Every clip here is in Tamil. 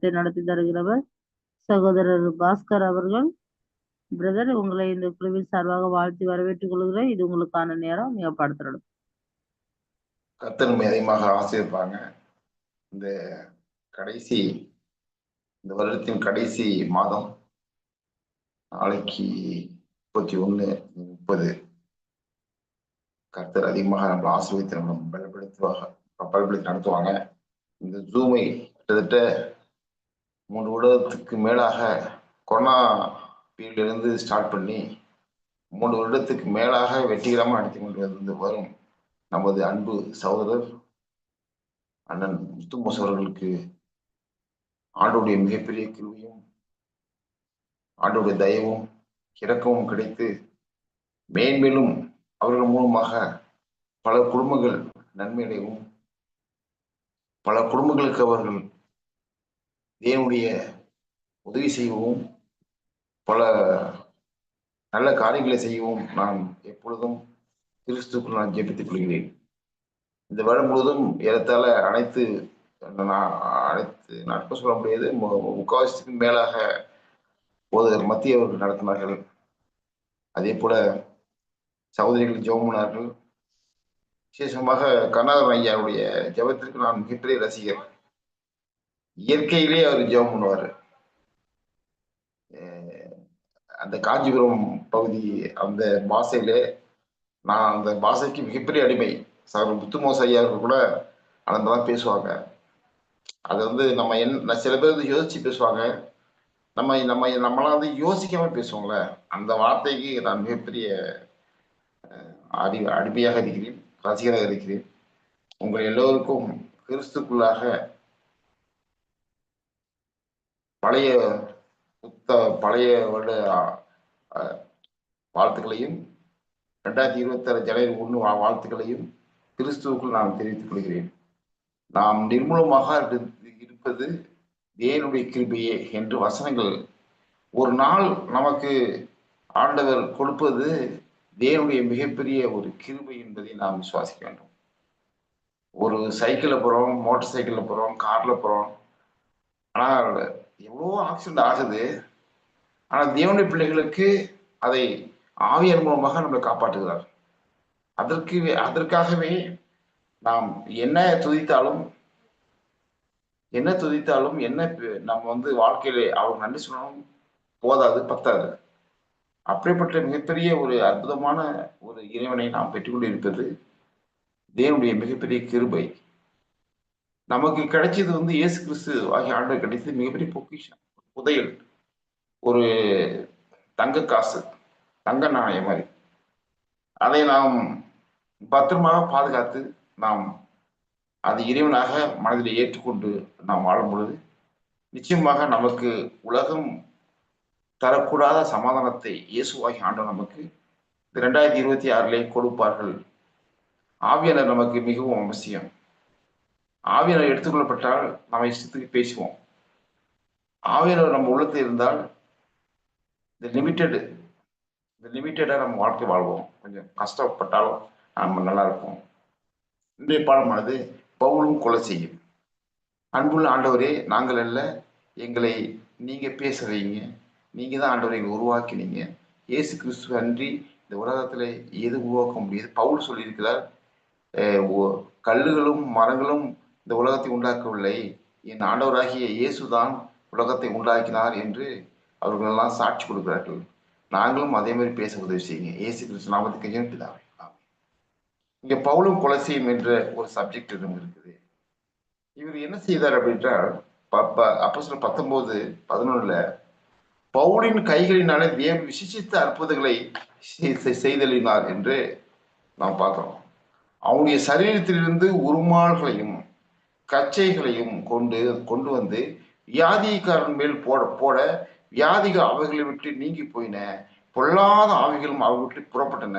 பாடத்தை நடத்தி தருகிறவர் சகோதரர் பாஸ்கர் அவர்கள். பிரதர் உங்களை இந்த குழுவின் சார்பாக வாழ்த்தி வரவேற்றுக் கொள்கிறேன். இது உங்களுக்கான நேரம். நீங்க பாடத்திடம் கத்தர் அதிகமாக ஆசிரியப்பாங்க இந்த கடைசி இந்த வருடத்தின் கடைசி மாதம் நாளைக்கு முப்பத்தி ஒன்று முப்பது. கர்த்தர் அதிகமாக நம்மளை ஆசிரியத்தை நம்ம பலப்படுத்துவாங்க பலப்படுத்தி நடத்துவாங்க. இந்த ஜூமை கிட்டத்தட்ட மூன்று வருடத்துக்கு மேலாக கொரோனா பீரியட்லேருந்து ஸ்டார்ட் பண்ணி மூன்று வருடத்துக்கு மேலாக வெற்றிகரமாக நடத்தி கொண்டு வந்து வரும் நமது அன்பு சகோதரர் அண்ணன் முத்துமோஸ் அவர்களுக்கு ஆண்டோடைய மிகப்பெரிய கிருவியும் ஆண்டோடைய தயவும் இறக்கமும் கிடைத்து மேன்மேலும் அவர்கள் மூலமாக பல குடும்பங்கள் நன்மையடையவும் பல குடும்பங்களுக்கு அவர்கள் தேவனுடைய உதவி செய்யவும் பல நல்ல காரியங்களை செய்யவும் நான் எப்பொழுதும் கிறிஸ்துக்குள் நான் ஜெபித்துக் கொள்கிறேன். இந்த வருடம் முழுவதும் ஏறத்தாழ அனைத்து நான் அனைத்து நாட்கள் சொல்ல முடியாது முக்காவாசிக்கு மேலாக போதகர் மத்திய அவர்கள் நடத்தினார்கள். அதே போல சகோதரிகள் ஜெவமுனார்கள் விசேஷமாக கண்ணாதன் ஐயாவுடைய ஜபத்திற்கு நான் மிகப்பெரிய ரசிகர் இயற்கையிலே அவர் ஜெபம் பண்ணுவார். அந்த காஞ்சிபுரம் பகுதி அந்த பாஷையிலே நான் அந்த பாஷைக்கு மிகப்பெரிய அடிமை. சார் முத்துமோச ஐயா கூட அந்த தான் பேசுவாங்க. அது வந்து நம்ம என் சில பேர் வந்து யோசிச்சு பேசுவாங்க. நம்ம நம்ம நம்மளாம் வந்து யோசிக்காம பேசுவோம்ல. அந்த வார்த்தைக்கு நான் மிகப்பெரிய அடி அடிமையாக இருக்கிறேன் ரசிகராக இருக்கிறேன். உங்கள் எல்லோருக்கும் கிறிஸ்துக்குள்ளாக பழைய புத்த பழைய வருட வாழ்த்துக்களையும் ரெண்டாயிரத்தி இருபத்தாறு ஜனவரி ஒன்று வாழ்த்துக்களையும் கிறிஸ்துவுக்குள் நான் தெரிவித்துக் கொள்கிறேன். நாம் நிர்மூலமாக இருப்பது தேவனுடைய கிருபையே என்று வசனங்கள். ஒரு நாள் நமக்கு ஆண்டவர் கொடுப்பது தேவனுடைய மிகப்பெரிய ஒரு கிருபை என்பதை நாம் விசுவாசிக்க வேண்டும். ஒரு சைக்கிளில் போகிறோம் மோட்டர் சைக்கிளில் போகிறோம் காரில் போகிறோம் ஆனால் எவ்வளோ ஆக்சிடென்ட் ஆகுது ஆனால் தேவனுடைய பிள்ளைகளுக்கு அதை ஆவியர் மூலமாக நம்மளை காப்பாற்றுகிறார். அதற்கு அதற்காகவே நாம் என்ன துதித்தாலும் என்ன துதித்தாலும் என்ன நம்ம வந்து வாழ்க்கையில அவங்க நன்றி சொன்னாலும் போதாது பத்தாது. அப்படிப்பட்ட மிகப்பெரிய ஒரு அற்புதமான ஒரு இறைவனை நாம் பெற்றுக்கொண்டு இருப்பது தேவனுடைய மிகப்பெரிய கிருபை. நமக்கு கிடைச்சது வந்து இயேசு கிறிஸ்து ஆகிய ஆண்டு கிடைத்தது மிகப்பெரிய பொக்கிஷம் புதையல். ஒரு தங்க காசு தங்க நாணயம் மாதிரி. அதை நாம் பத்திரமாக பாதுகாத்து நாம் அது இறைவனாக மனதில் ஏற்றுக்கொண்டு நாம் வாழும் பொழுது நிச்சயமாக நமக்கு உலகம் தரக்கூடாத சமாதானத்தை இயேசுவாகி ஆண்டு நமக்கு இந்த ரெண்டாயிரத்தி இருபத்தி ஆறிலே கொடுப்பார்கள். ஆவியான நமக்கு மிகவும் அவசியம். ஆவியானர் எடுத்துக்கொள்ளப்பட்டால் நம்ம இஷ்டத்துக்கு பேசுவோம். ஆவியானர் நம்ம உள்ளத்தில் இருந்தால் இந்த லிமிட்டெடு இந்த லிமிட்டடாக நம்ம வாழ்க்கை வாழ்வோம். கொஞ்சம் கஷ்டப்பட்டாலும் நம்ம நல்லா இருப்போம். இன்றைய பாடமானது பவுலும் கொலை செய்யும். அன்புள்ள ஆண்டவரே நாங்கள் அல்ல எங்களை நீங்கள் பேசுகிறீங்க நீங்கள் தான் ஆண்டவரை உருவாக்கினீங்க. இயேசு கிறிஸ்துவ அன்றி இந்த உலகத்தில் எது உருவாக்க முடியாது? பவுல் சொல்லியிருக்கிறார் கல்லுகளும் மரங்களும் இந்த உலகத்தை உண்டாக்கவில்லை. என் ஆண்டவராகிய இயேசுதான் உலகத்தை உண்டாக்கினார் என்று அவர்களெல்லாம் சாட்சி கொடுக்கிறார்கள். நாங்களும் அதே மாதிரி பேச உதவி செய்யுங்க. இயேசு கிறிஸ்து நாமத்துக்கு பிதாவே. இங்க பவுலும் கொலை என்ற ஒரு சப்ஜெக்ட் இருக்குது. இவர் என்ன செய்தார் அப்படின்றால் அப்போ சொல்ல பத்தொன்பது பதினொன்னுல பவுலின் கைகளினாலே தேவ விசிச்சித்த அற்புதங்களை செய்தலினார் என்று நாம் பார்க்கிறோம். அவனுடைய சரீரத்திலிருந்து உருமாள்களையும் கச்சைகளையும் கொண்டு கொண்டு வந்து வியாதிக்காரன் மேல் போட போட வியாதிகள் அவைகளை விட்டு நீங்கி போயின பொல்லாத ஆவிகளும் அவை விட்டு புறப்பட்டன.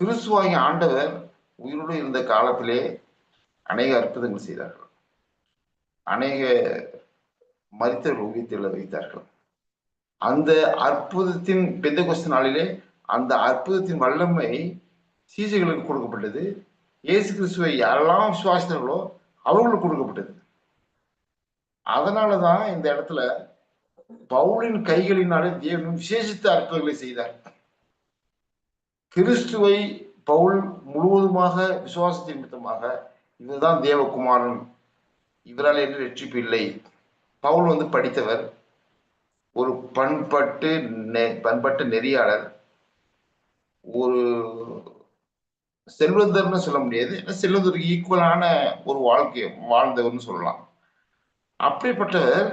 கிறிஸ்துவாகிய ஆண்டவர் உயிரோடு இருந்த காலத்திலே அநேக அற்புதங்கள் செய்தார்கள். அநேக மரித்தர்கள் உயிர்த்தெழ வைத்தார்கள். அந்த அற்புதத்தின் பெந்த நாளிலே அந்த அற்புதத்தின் வல்லமை சீசைகளுக்கு கொடுக்கப்பட்டது. இயேசு கிறிஸ்துவை யாரெல்லாம் விசுவாசித்தார்களோ அவர்களுக்கு கொடுக்கப்பட்டது. அதனாலதான் இந்த இடத்துல பவுலின் கைகளினாலே தேவன் விசேஷித்த அற்புதங்களை செய்தார். கிறிஸ்துவை பவுல் முழுவதுமாக விசுவாசத்தின் நிமித்தமாக இதுதான் தேவகுமாரன். இவரால் என்று ரட்சிப்பு இல்லை. பவுல் வந்து படித்தவர். ஒரு பண்பட்டு நெ- நெறியாளர். ஒரு செல்வந்தர்னு சொல்ல முடியாது. ஏன்னா செல்வந்தருக்கு ஈக்குவலான ஒரு வாழ்க்கை வாழ்ந்தவர்னு சொல்லலாம். அப்படிப்பட்டவர்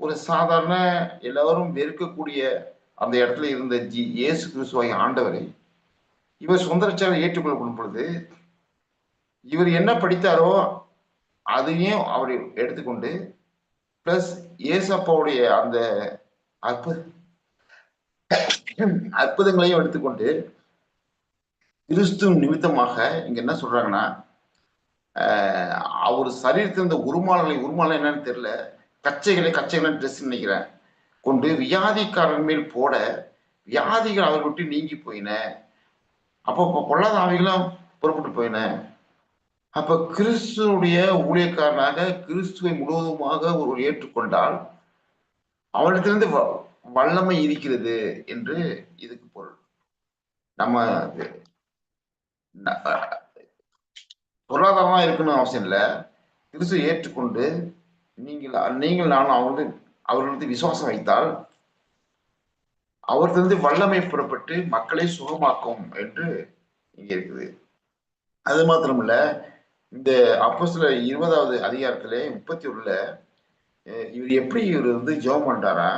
ஒரு சாதாரண எல்லாரும் வெறுக்கக்கூடிய அந்த இடத்துல இருந்த ஜி இயேசு கிறிஸ்துவாய் ஆண்டவரை இவர் சுந்தரச்சாரை ஏற்றுக்கொள்ளப்படும் பொழுது இவர் என்ன படித்தாரோ அதையும் அவர் எடுத்துக்கொண்டு பிளஸ் ஏசப்பாவுடைய அந்த அற்புத அற்புதங்களையும் எடுத்துக்கொண்டு கிறிஸ்து நிமித்தமாக இங்க என்ன சொல்றாங்கன்னா அவர் சரீரத்தில் இருந்த உருமாலை உருமாலை என்னன்னு தெரியல. கச்சைகளை கச்சைகளை ட்ரெஸ் நினைக்கிறேன். கொண்டு வியாதிக்காரன் மேல் போட வியாதிகள் அவர் விட்டு நீங்கி போயின. அப்போ இப்போ பொல்லாத ஆவிகளும் புறப்பட்டு போயின. அப்ப கிறிஸ்துவனுடைய ஊழியக்காரனாக கிறிஸ்துவை முழுவதுமாக ஒரு ஏற்றுக்கொண்டால் அவனிடத்திலிருந்து வ- வல்லமை இருக்கிறது என்று இதுக்கு பொருள். நம்ம பொருளாதாரமா இருக்கணும் அவசியம் இல்லை. கிறிஸ்துவை ஏற்றுக்கொண்டு நீங்கள் நீங்கள் நானும் அவர்கள் அவர்களுக்கு விசுவாசம் வைத்தால் அவர்களிருந்து வல்லமை புறப்பட்டு மக்களை சுகமாக்கும் என்று இங்க இருக்குது. அது மாத்திரமல்ல இந்த அப்போஸ்தல இருபதாவது அதிகாரத்திலே முப்பத்தி ஒண்ணுல இவர் எப்படி இவர் வந்து ஜெபம் பண்றாரா?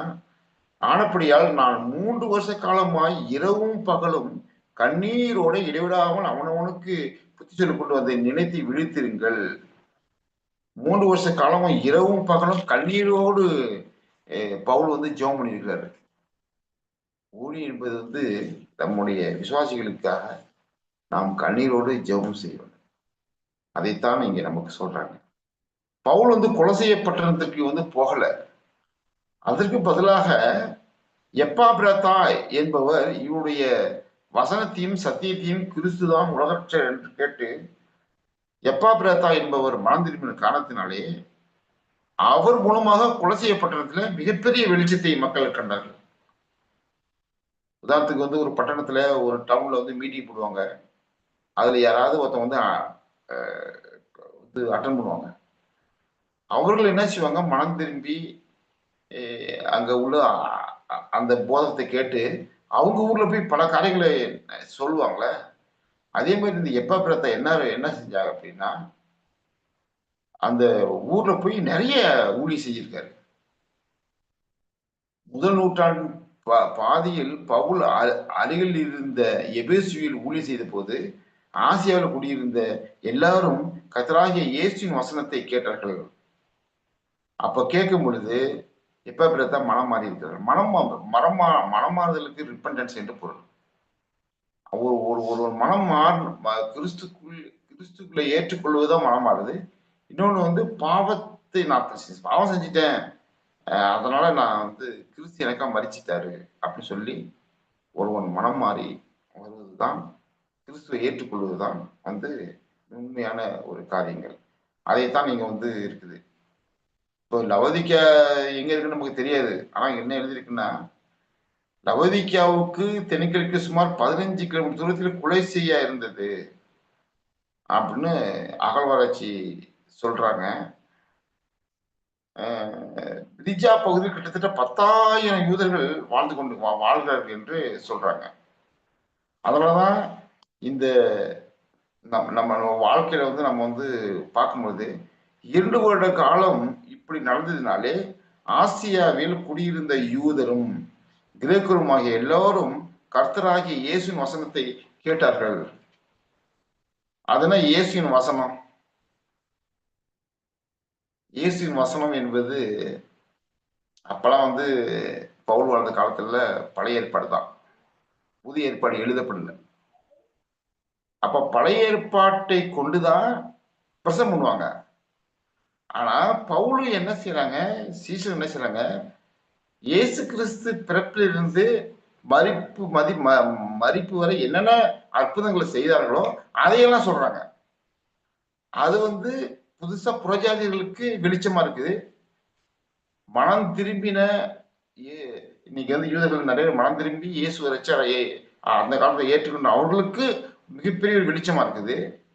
ஆனப்படியால் நான் மூன்று வருஷ காலமாய் இரவும் பகலும் கண்ணீரோட இடைவிடாமல் அவனவனுக்கு புத்தி சொல்லிக் கொண்டு வந்ததை நினைத்து விழித்திருங்கள். மூன்று வருஷ காலமும் இரவும் பகலும் கண்ணீரோடு பவுல் வந்து ஜெபம் பண்ணியிருக்கிறார் ஊழி என்பது வந்து நம்முடைய விசுவாசிகளுக்காக நாம் கண்ணீரோடு ஜெபம் செய்வோம். அதைத்தான் இங்க நமக்கு சொல்றாங்க. பவுல் வந்து கொலை செய்யப்பட்டதுக்கு வந்து போகல. அதற்கு பதிலாக எப்பாபிரதா என்பவர் இவருடைய வசனத்தையும் சத்தியத்தையும் கிறிஸ்துதான் உலகற்ற என்று கேட்டு எப்பா பிரேத்தா என்பவர் மனம் திரும்பின காரணத்தினாலே அவர் மூலமாக கொலை செய்யப்பட்டதுல மிகப்பெரிய வெளிச்சத்தை மக்கள் கண்டார்கள். உதாரணத்துக்கு வந்து ஒரு பட்டணத்துல ஒரு டவுன்ல வந்து மீட்டிங் போடுவாங்க. அதுல யாராவது ஒருத்தன் வந்து வந்து அட்டன் பண்ணுவாங்க. அவர்கள் என்ன செய்வாங்க? மனம் திரும்பி அங்க உள்ள அந்த போதத்தை கேட்டு அவங்க ஊர்ல போய் பல காரியங்களை சொல்லுவாங்களே? அதே மாதிரி இந்த எப்ப பிரத்தை என்ன என்ன செஞ்சாங்க அப்படின்னா அந்த ஊர்ல போய் நிறைய ஊழி செஞ்சிருக்காரு. முதல் நூற்றாண்டு பா- பாதியில் பவுல் அ- அருகில் இருந்த எபேசுவில் ஊழி செய்த போது ஆசியாவில் குடியிருந்த எல்லாரும் கத்தராகிய இயேசுவின் வசனத்தை கேட்டார்கள். அப்ப கேட்கும் பொழுது எப்ப பிரதா மனம் மாறி இருக்கிறார் மனம் மரம் மனம் மா- மனம் மாறுதலுக்கு ரிப்பண்டன்ஸ் என்று பொருள். ஒரு ஒரு ஒரு மனம் மாறு ம- கிறிஸ்துக்குள் கிறிஸ்துக்குள்ள ஏற்றுக்கொள்வதுதான் மனம் மாறுது. இன்னொன்று வந்து பாவத்தை நான் பாவம் செஞ்சுட்டேன். அதனால நான் வந்து கிறிஸ்து எனக்கா மறிச்சிட்டாரு அப்படின்னு சொல்லி ஒருவன் மனம் மாறி வருவதுதான் கிறிஸ்துவை ஏற்றுக்கொள்வதுதான் வந்து உண்மையான ஒரு காரியங்கள். அதைத்தான் நீங்க வந்து இருக்குது. இப்போ லவதிக்கா எங்க இருக்குன்னு நமக்கு தெரியாது. ஆனா என்ன எழுதியிருக்குன்னா லவதிக்காவுக்கு தென்கிழக்கு சுமார் பதினஞ்சு கிலோமீட்டர் தூரத்தில் கொலை செய்ய இருந்தது அப்படின்னு அகழ்வாராய்ச்சி சொல்றாங்க. ரிஜா பகுதியில் கிட்டத்தட்ட பத்தாயிரம் யூதர்கள் வாழ்ந்து கொண்டு வா- வாழ்கிறார்கள் என்று சொல்றாங்க. அதனாலதான் இந்த நம்ம நம்ம வாழ்க்கையில வந்து நம்ம வந்து பார்க்கும்போது இரண்டு வருட காலம் இப்படி நடந்ததுனாலே ஆசியாவில் குடியிருந்த யூதரும் கிரேக்கரும் ஆகிய எல்லோரும் கர்த்தராகிய இயேசுவின் வசனத்தை கேட்டார்கள். அதனால் இயேசுவின் வசனம். இயேசுவின் வசனம் என்பது அப்பெல்லாம் வந்து பவுல் வாழ்ந்த காலத்துல பழைய ஏற்பாடு தான். புதிய ஏற்பாடு எழுதப்படல. அப்ப பழைய ஏற்பாட்டை கொண்டுதான் பிரசம் பண்ணுவாங்க. ஆனா பவுலு என்ன செய்யறாங்க சீசன் என்ன செய்யறாங்க இயேசு கிறிஸ்து பிறப்பிலிருந்து மறிப்பு மதி ம- மறிப்பு வரை என்னென்ன அற்புதங்களை செய்தார்களோ அதையெல்லாம் சொல்றாங்க. அது வந்து புதுசா புறஜாதிகளுக்கு வெளிச்சமா இருக்குது. மனம் திரும்பின ஏ- இன்னைக்கு வந்து யூதர்கள் நிறைய மனம் திரும்பி இயேசு வரைச்சா அந்த காலத்தை ஏற்றுக்கொண்ட அவர்களுக்கு மிகப்பெரிய ஒரு வெளிச்சமா இருக்குது.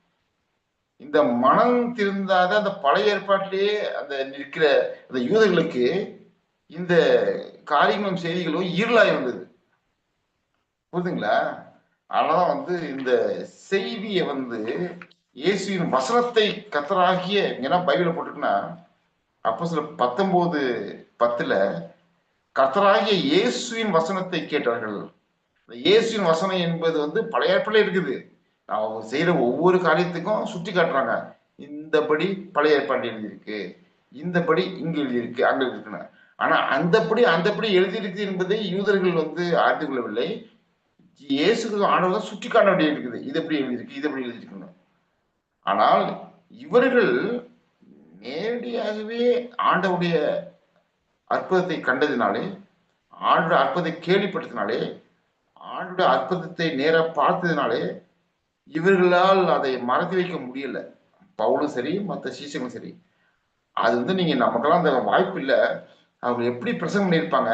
இந்த மனம் திருந்தாத அந்த பழைய ஏற்பாட்டிலேயே அந்த நிற்கிற அந்த யூதர்களுக்கு இந்த காரியங்களும் செய்திகளும் இருளாய் வந்தது. புரிதுங்களா? அதனால வந்து இந்த செய்தியை வந்து இயேசுவின் வசனத்தை கத்தராகிய ஏன்னா பைபிள போட்டுட்டுனா அப்போ சில பத்தொன்பது பத்துல கர்த்தராகிய இயேசுவின் வசனத்தை கேட்டார்கள். இந்த இயேசுவின் வசனம் என்பது வந்து பழைய ஏற்பாடுல இருக்குது. அவங்க செய்யற ஒவ்வொரு காரியத்துக்கும் சுட்டி காட்டுறாங்க. இந்தபடி பழைய ஏற்பாடு எழுதியிருக்கு. இந்தபடி இங்க எழுதியிருக்கு அங்க இருக்குன்னு ஆனா அந்தபடி அந்தபடி எழுதியிருக்கு என்பதை யூதர்கள் வந்து அறிந்து கொள்ளவில்லை. இயேசு ஆண்டவர் சுட்டி காட்ட வேண்டியது இருக்குது இது எப்படி எழுதியிருக்கு இது எப்படி எழுதியிருக்குன்னு. ஆனால் இவர்கள் நேரடியாகவே ஆண்டவுடைய அற்புதத்தை கண்டதினாலே ஆண்டோட அற்புதத்தை கேள்விப்பட்டதினாலே ஆண்டோட அற்புதத்தை நேராக பார்த்ததினாலே இவர்களால் அதை மறந்து வைக்க முடியல. பவுலும் சரி மற்ற சீசங்களும் சரி. அது வந்து நீங்க நமக்கெல்லாம் அந்த வாய்ப்பு இல்லை. அவங்க எப்படி பிரசங்கம் பண்ணியிருப்பாங்க?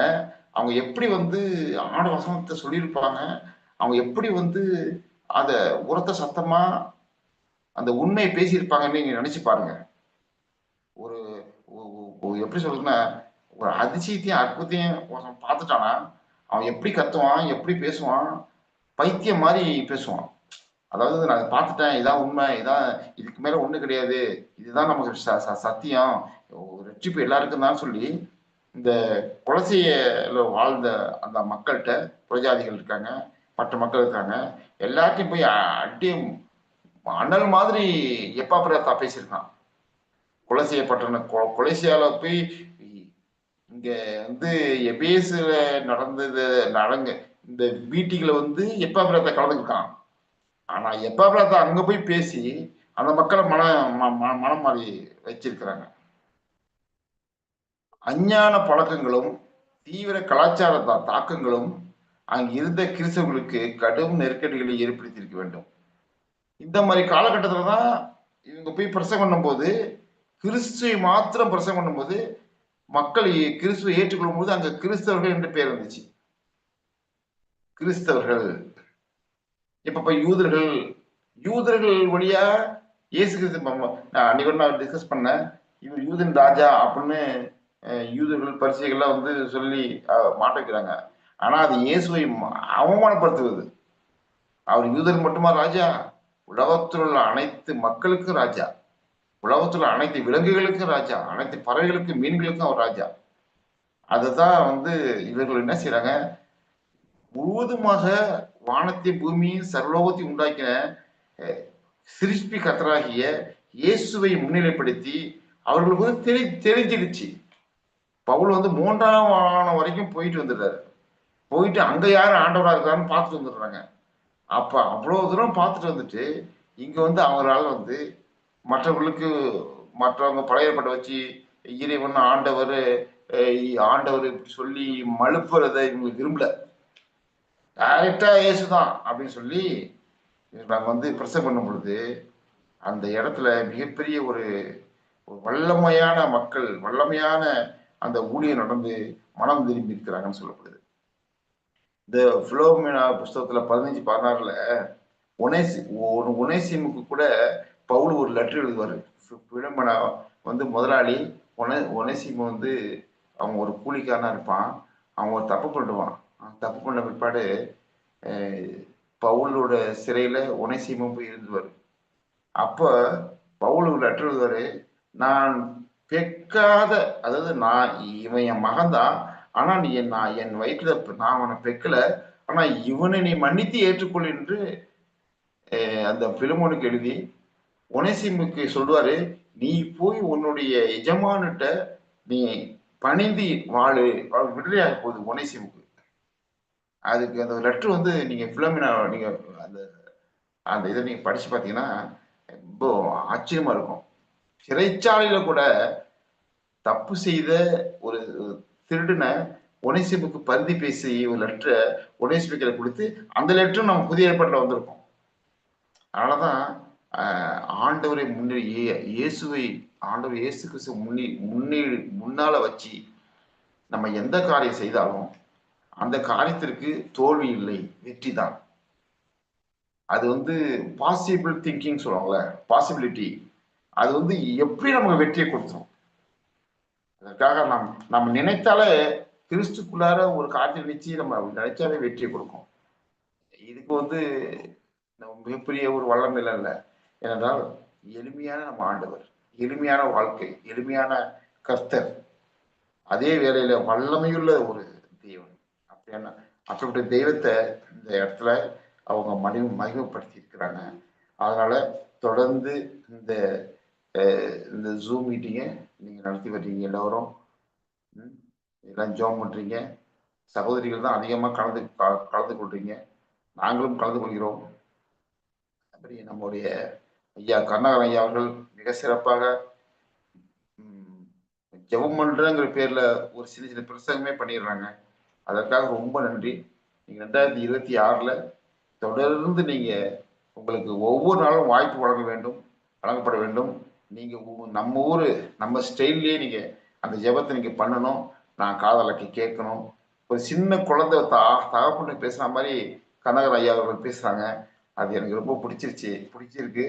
அவங்க எப்படி வந்து ஆட வசனத்தை சொல்லியிருப்பாங்க? அவங்க எப்படி வந்து அத உரத்த சத்தமா அந்த உண்மையை பேசியிருப்பாங்கன்னு நீங்க நினைச்சு பாருங்க. ஒரு எப்படி சொல்றதுன்னா ஒரு அதிசயத்தையும் அற்புதத்தையும் ஒருத்தன் பார்த்துட்டானா அவன் எப்படி கத்துவான் எப்படி பேசுவான் பைத்தியம் மாதிரி பேசுவான். அதாவது நான் பார்த்துட்டேன் இதான் உண்மை இதான் இதுக்கு மேல ஒண்ணு கிடையாது. இதுதான் நமக்கு ச- ச- சத்தியம். ஒரு ரட்சிப்பு எல்லாருக்கும் தான் சொல்லி இந்த குலசையில வாழ்ந்த அந்த மக்கள்கிட்ட புரஜாதிகள் இருக்காங்க மற்ற மக்கள் இருக்காங்க எல்லாத்தையும் போய் அடி அனல் மாதிரி எப்பா பிரதா பேசியிருக்கான். கொலை செய்யப்பட்டன கொ- போய் இங்க வந்து எபேஸ்ல நடந்தது நடங்க இந்த மீட்டிங்ல வந்து எப்பா பிரதா கலந்துக்கிட்டான் ஆனா எப்ப பிரதா அங்க போய் பேசி அந்த மக்களை மன ம- ம- மனம் மாறி வச்சிருக்கிறாங்க அஞ்ஞான பழக்கங்களும் தீவிர கலாச்சார தாக்கங்களும் அங்கு இருந்த கிறிஸ்தவர்களுக்கு கடும் நெருக்கடிகளை ஏற்படுத்தியிருக்க வேண்டும். இந்த மாதிரி காலகட்டத்தில் தான் இவங்க போய் பிரசங்கம் பண்ணும்போது கிறிஸ்துவை மாத்திரம் பிரசங்கம் பண்ணும்போது மக்கள் கிறிஸ்துவை ஏற்றுக்கொள்ளும் போது அங்கே கிறிஸ்தவர்கள் என்று பெயர் வந்துச்சு கிறிஸ்தவர்கள். இப்ப இப்ப யூதர்கள் யூதர்கள் வழியா இயேசு கிறிஸ்து நான் அன்னைக்கு நான் டிஸ்கஸ் பண்ணேன். இவர் யூதன் ராஜா அப்படின்னு யூதர்கள் பரிசைகள்லாம் வந்து சொல்லி மாட்ட வைக்கிறாங்க. ஆனா அது இயேசுவை அவமானப்படுத்துவது. அவர் யூதர் மட்டுமா ராஜா? உலகத்தில் உள்ள அனைத்து மக்களுக்கும் ராஜா. உலகத்தில் உள்ள அனைத்து விலங்குகளுக்கும் ராஜா. அனைத்து பறவைகளுக்கும் மீன்களுக்கும் அவர் ராஜா. அதுதான் வந்து இவர்கள் என்ன செய்யறாங்க முழுவதுமாக வானத்தையும் பூமியும் சர்வலோகத்தையும் உண்டாக்கின சிருஷ்டி கத்தராகிய இயேசுவை முன்னிலைப்படுத்தி அவர்களுக்கு வந்து தெரி தெரிஞ்சிடுச்சு பவுல் வந்து மூன்றாம் வானம் வரைக்கும் போயிட்டு வந்துடுறாரு. போயிட்டு அங்க யார் ஆண்டவராக இருக்காருன்னு பார்த்துட்டு வந்துடுறாங்க. அப்ப அவ்வளவு தூரம் பார்த்துட்டு வந்துட்டு இங்க வந்து அவங்களால வந்து மற்றவர்களுக்கு மற்றவங்க பழையப்பட்ட வச்சு இறைவன் ஆண்டவர் ஆண்டவர் இப்படி சொல்லி மழுப்புறதை இவங்க விரும்பல. டைரக்டா இயேசுதான் அப்படின்னு சொல்லி நாங்க வந்து பிரசவம் பண்ணும் பொழுது அந்த இடத்துல மிகப்பெரிய ஒரு ஒரு வல்லமையான மக்கள் வல்லமையான அந்த ஊழியம் நடந்து மனம் திரும்பி இருக்கிறாங்கன்னு சொல்லப்படுது. இந்த ஃபிலோமினா புஸ்தகத்துல பதினஞ்சு பதினாறுல ஒனேசி ஒரு உனேசிமுக்கு கூட பவுல் ஒரு லெட்டர் எழுதுவாரு. பிளமனா வந்து முதலாளி உன ஒனேசிமு வந்து அவங்க ஒரு கூலிக்காரனா இருப்பான். அவன் ஒரு தப்பு பண்ணிடுவான். தப்பு பண்ண பிற்பாடு பவுலோட சிறையில உனேசிமும் போய் இருந்துவார் அப்ப பவுல் ஒரு லெட்டர் எழுதுவாரு நான் பெக்காத அதாவது நான் இவன் என் மகன்தான் ஆனா நீ நான் என் வயிற்றுல நான் அவனை பெக்கல. ஆனா இவனை நீ மன்னித்து ஏற்றுக்கொள் என்று அந்த பிலமோனுக்கு எழுதி ஒனேசிமுக்கு சொல்லுவாரு நீ போய் உன்னுடைய எஜமானுட்ட நீ பணிந்து வாழு. விடுதலையாக போகுது ஒனேசிமுக்கு அதுக்கு அந்த லெட்ரு வந்து நீங்க பிலமினா நீங்க அந்த அந்த இதை நீங்க படிச்சு பார்த்தீங்கன்னா ரொம்ப ஆச்சரியமா இருக்கும். சிறைச்சாலையில கூட தப்பு செய்த ஒரு திருடனை ஒனேசிமுக்கு பருதி பேசி ஒரு லெட்டரை ஒனேசிமுக்கில் கொடுத்து அந்த லெட்டரும் நம்ம புதிய ஏற்பாட்டில் வந்திருக்கோம். அதனாலதான் ஆண்டவரை முன்னே இயேசுவை ஆண்டவர் இயேசு கிறிஸ்து முன்னே முன்னே முன்னால வச்சு நம்ம எந்த காரியம் செய்தாலும் அந்த காரியத்திற்கு தோல்வி இல்லை வெற்றி தான். அது வந்து பாசிபிள் திங்கிங் சொல்லுவாங்கள்ல பாசிபிலிட்டி அது வந்து எப்படி நமக்கு வெற்றியை கொடுத்துரும்? அதற்காக நாம் நம்ம நினைத்தாலே கிறிஸ்துக்குள்ளார ஒரு காரியத்தை நினைச்சு நம்ம நினைச்சாலே வெற்றியை கொடுக்கும். இதுக்கு வந்து நம்ம மிகப்பெரிய ஒரு வல்லம் இல்லை இல்லை. ஏனென்றால் எளிமையான நம்ம ஆண்டவர் எளிமையான வாழ்க்கை எளிமையான கர்த்தர் அதே வேளையில வல்லமையுள்ள ஒரு அப்படிப்பட்ட தெய்வத்தை இந்த இடத்துல அவங்க மனி மகிமைப்படுத்தி இருக்கிறாங்க அதனால தொடர்ந்து இந்த இந்த ஜூம் மீட்டிங்கை நீங்கள் நடத்தி வர்றீங்க எல்லோரும். ம், எல்லாம் ஜோம் பண்ணுறீங்க சகோதரிகள் தான் அதிகமாக கலந்து கலந்து கொள்றீங்க. நாங்களும் கலந்து கொள்கிறோம். அப்படி நம்முடைய ஐயா கருணாகரன் ஐயா அவர்கள் மிக சிறப்பாக ஜெபம் பண்ணுறங்கிற பேரில் ஒரு சின்ன சின்ன பிரசங்கமே பண்ணிடுறாங்க. அதற்காக ரொம்ப நன்றி. நீங்கள் ரெண்டாயிரத்தி இருபத்தி ஆறில் தொடர்ந்து நீங்கள் உங்களுக்கு ஒவ்வொரு நாளும் வாய்ப்பு வழங்க வேண்டும் வழங்கப்பட வேண்டும். நீங்கள் நம்ம ஊர் நம்ம ஸ்டைல்லையே நீங்கள் அந்த ஜெபத்தை நீங்கள் பண்ணணும். நான் காதலுக்கு கேட்கணும். ஒரு சின்ன குழந்தை தா தகப்பன்னு பேசுகிற மாதிரி கனகர் ஐயா அவர்கள் பேசுகிறாங்க அது எனக்கு ரொம்ப பிடிச்சிருச்சு பிடிச்சிருக்கு.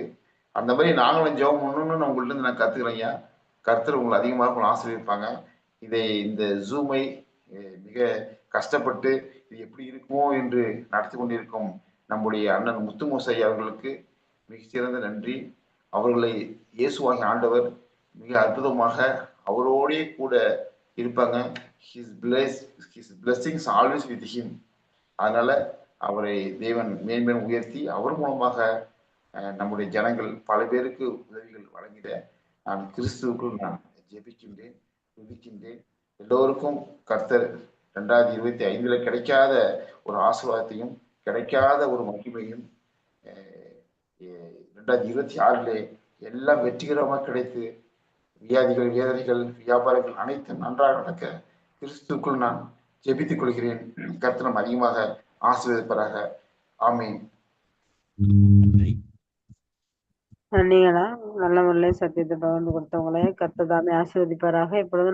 அந்த மாதிரி நாங்களும் ஜெபம் பண்ணணும்னு நான் இருந்து நான் கத்துக்கிறேன் ஐயா. கருத்தர் உங்களை அதிகமாக உங்களை ஆசீர்வதிப்பாங்க. இதை இந்த ஜூமை மிக கஷ்டப்பட்டு இது எப்படி இருக்குமோ என்று நடத்தி கொண்டிருக்கும் நம்முடைய அண்ணன் முத்துமோசை அவர்களுக்கு மிகச்சிறந்த நன்றி. அவர்களை இயேசுவாகி ஆண்டவர் மிக அற்புதமாக அவரோடே கூட இருப்பாங்க. His bless his blessings always with him அதனால அவரை தேவன் மேன்மேலும் உயர்த்தி அவர் மூலமாக நம்முடைய ஜனங்கள் பல பேருக்கு உதவிகள் வழங்கிட நான் கிறிஸ்துவுக்குள் நான் ஜெபிக்கின்றேன் துதிக்கின்றேன். எல்லோருக்கும் கர்த்தர் ரெண்டாயிரத்தி இருபத்தி ஐந்துல கிடைக்காத ஒரு ஆசீர்வாதத்தையும் கிடைக்காத ஒரு மகிமையும் ரெண்டாயிரத்தி இருபத்தி ஆறிலே எல்லாம் வெற்றிகரமாக கிடைத்து வியாதிகள் வேதனைகள் வியாபாரங்கள் அனைத்தும் நன்றாக நடக்க கிறிஸ்துக்குள் நான் ஜெபித்துக் கொள்கிறேன். கர்த்தனம் அதிகமாக ஆசீர்வதிப்பராக. ஆமீன். நன்றிகளா? நல்ல முறையில் சத்தியத்தை பகிர்ந்து கொடுத்தவங்களே கர்த்தர் தாமே ஆசீர்வதிப்பாராக. இப்பொழுது